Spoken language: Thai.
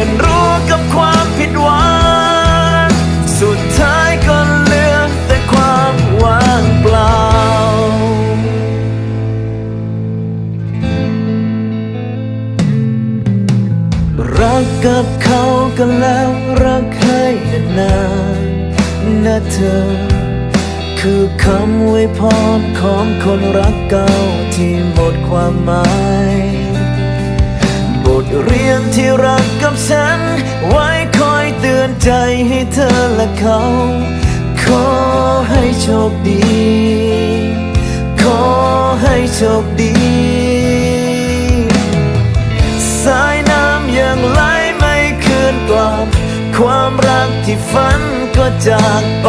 ยนรู้กับความผิดหวังสุดท้ายก็เหลือแต่ความว่างเปล่า รักกับเขากันแล้วรักให้นานนะเธอ คือคำอวยพรของคนรักเก่าที่หมดความหมาย อและเขา ขอให้โชคดี ขอให้โชคดี สายน้ำยังไหลไม่คืนกลับ ความรักที่ฝันก็จากไป